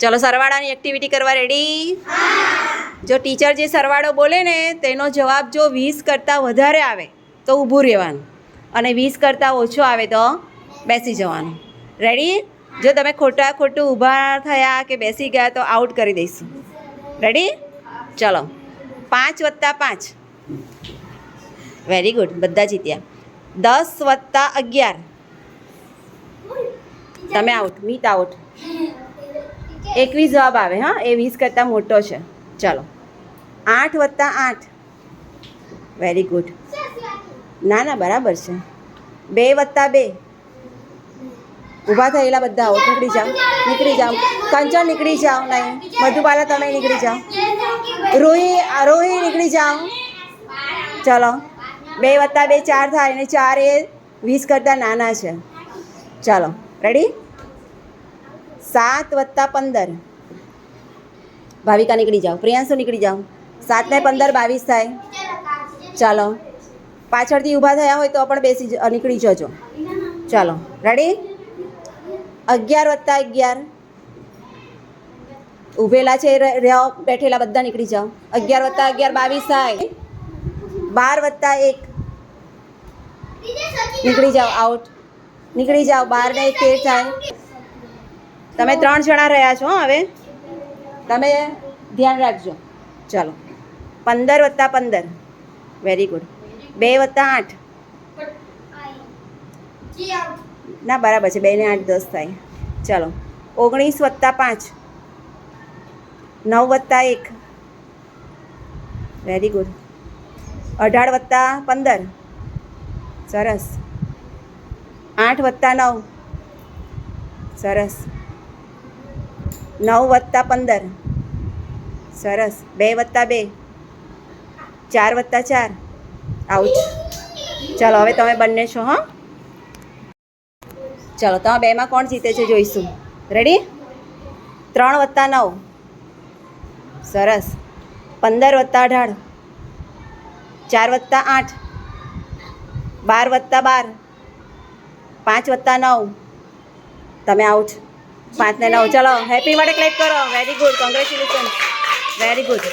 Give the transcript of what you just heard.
ચલો સરવાળાની એક્ટિવિટી કરવા રેડી જો ટીચર જે સરવાળો બોલે ને, તેનો જવાબ જો વીસ કરતાં વધારે આવે, તો ઊભું રહેવાનું. અને વીસ કરતાં ઓછો આવે તો બેસી જવાનું. રેડી જો તમે ખોટા ખોટું ઊભા થયા કે બેસી ગયા તો આઉટ કરી દઈશું. રેડી ચલો. પાંચ વત્તા પાંચ. વેરી ગુડ બધા જીત્યા. દસ વત્તા અગિયાર. તમે આઉટ મીત આઉટ એકવીસ જવાબ આવે, હા? એ વીસ કરતાં મોટો છે. ચાલો. આઠ વત્તા આઠ. વેરી ગુડ ના ના, બરાબર છે. બે વત્તા બે. ઊભા થયેલા બધા આવો, નીકળી જાઓ નીકળી જાઓ. કંચન, નીકળી જાઓ નહીં. મધુબાલા, તમે નીકળી જાઓ. રોહી રોહી, નીકળી જાઓ. ચલો. બે વત્તા બે, ચાર થાય અને ચાર એ વીસ કરતાં નાના છે. ચાલો. રેડી સાત વત્તા પંદર. ભાવિકા નીકળી જાઓ. પ્રિયાંશુ નીકળી જાઓ. સાત ને પંદર બાવીસ થાય. ચાલો. પાછળથી ઊભા થયા હોય તો પણ બેસી નીકળી જજો. ચાલો. રેડી અગિયાર વત્તા અગિયાર. ઊભેલા છે રહ્યા બેઠેલા બધા નીકળી જાઓ. અગિયાર વત્તા અગિયાર બાવીસ થાય. બાર વત્તા એક. નીકળી જાઓ. આઉટ નીકળી જાઓ. બાર ને એક, તેર થાય. તમે ત્રણ જણા રહ્યા છો હવે? તમે ધ્યાન રાખજો. ચાલો. પંદર વત્તા પંદર. વેરી ગુડ બે વત્તા આઠ. ના બરાબર છે. બે ને આઠ દસ થાય. ચાલો. ઓગણીસ વત્તા પાંચ. નવ વત્તા એક. વેરી ગુડ અઢાર વત્તા પંદર. સરસ. આઠ વત્તા નવ. સરસ. નવ વત્તા પંદર. સરસ. બે વત્તા બે. ચાર વત્તા ચાર. આઉટ ચાલો, હવે તમે બંને છો, હા. ચાલો, તમે બેમાં કોણ જીતે છે જોઈશું. રેડી ત્રણ વત્તા નવ. સરસ. પંદર વત્તા અઢાર. ચાર વત્તા આઠ. બાર વત્તા બાર. પાંચ વત્તા નવ. તમે આઉટ પાંચ ને નવ. ચલો હેપી માટે ક્લિક કરો. Very good congratulation very good